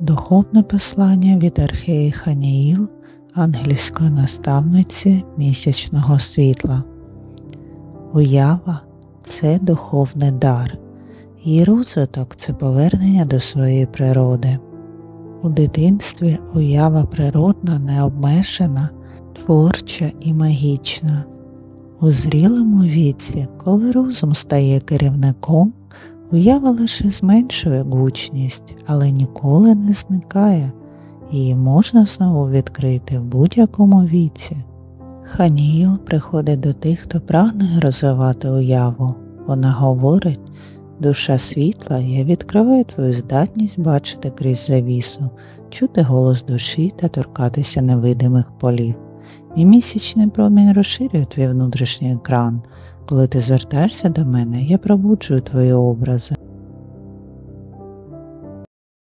Духовне послання від Археї Ханіїл, ангельської наставниці місячного світла. Уява це духовний дар, її розвиток це повернення до своєї природи. У дитинстві уява природна, необмежена, творча і магічна. У зрілому віці, коли розум стає керівником, уява лише зменшує гучність, але ніколи не зникає, її можна знову відкрити в будь-якому віці. Ханіїл приходить до тих, хто прагне розвивати уяву. Вона говорить, душа світла, я відкриваю твою здатність бачити крізь завісу, чути голос душі та торкатися невидимих полів. Мій місячний промінь розширює твій внутрішній екран. Коли ти звертаєшся до мене, я пробуджую твої образи.